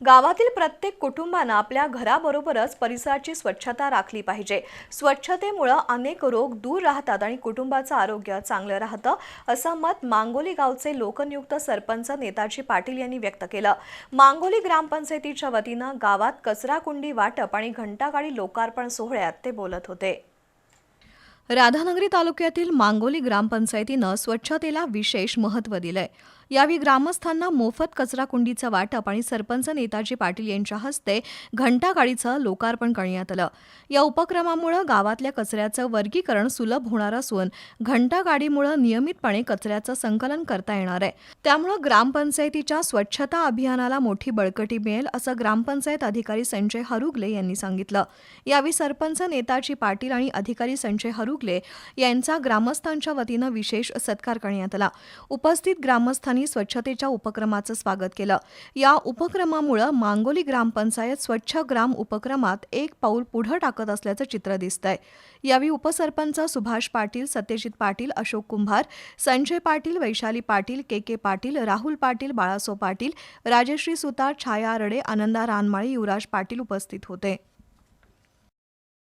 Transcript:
गावातील प्रत्येक कुटुंबानं आपल्या घराबरोबरच परिसराची स्वच्छता राखली पाहिजे. स्वच्छतेमुळं अनेक रोग दूर राहतात आणि कुटुंबाचं आरोग्य चांगलं राहतं असं मत मांगोली गावचे लोकनियुक्त सरपंच नेताजी पाटील यांनी व्यक्त केलं. मांगोली ग्रामपंचायतीच्या वतीनं गावात कचराकुंडी वाटप आणि घंटागाडी लोकार्पण सोहळ्यात ते बोलत होते. राधानगरी तालुक्यातील मांगोली ग्रामपंचायतीनं स्वच्छतेला विशेष महत्त्व दिलंय. यावेळी ग्रामस्थांना मोफत कचरा कुंडीचं वाटप आणि सरपंच नेताजी पाटील यांच्या हस्ते घंटागाडीचं लोकार्पण करण्यात आलं. या उपक्रमामुळं गावातल्या कचऱ्याचं वर्गीकरण सुलभ होणार असून घंटागाडीमुळं नियमितपणे कचऱ्याचं संकलन करता येणार आहे. त्यामुळं ग्रामपंचायतीच्या स्वच्छता अभियानाला मोठी बळकटी मिळेल असं ग्रामपंचायत अधिकारी संजय हरुगले यांनी सांगितलं. यावेळी सरपंच नेताजी पाटील आणि अधिकारी संजय हरुगले यांचा ग्रामस्थांच्या वतीनं विशेष सत्कार करण्यात आला. उपस्थित ग्रामस्थांनी स्वच्छतेच्या उपक्रमाचं स्वागत केलं. या उपक्रमामुळं मांगोली ग्रामपंचायत स्वच्छ ग्राम उपक्रमात एक पाऊल पुढं टाकत असल्याचं चित्र दिसतंय. यावेळी उपसरपंच सुभाष पाटील सत्यजित पाटील अशोक कुंभार संजय पाटील वैशाली पाटील के के पाटील राहुल पाटील बाळासो पाटील राजश्री सुतार छाया रडे आनंदा रानमाळे युवराज पाटील उपस्थित होते.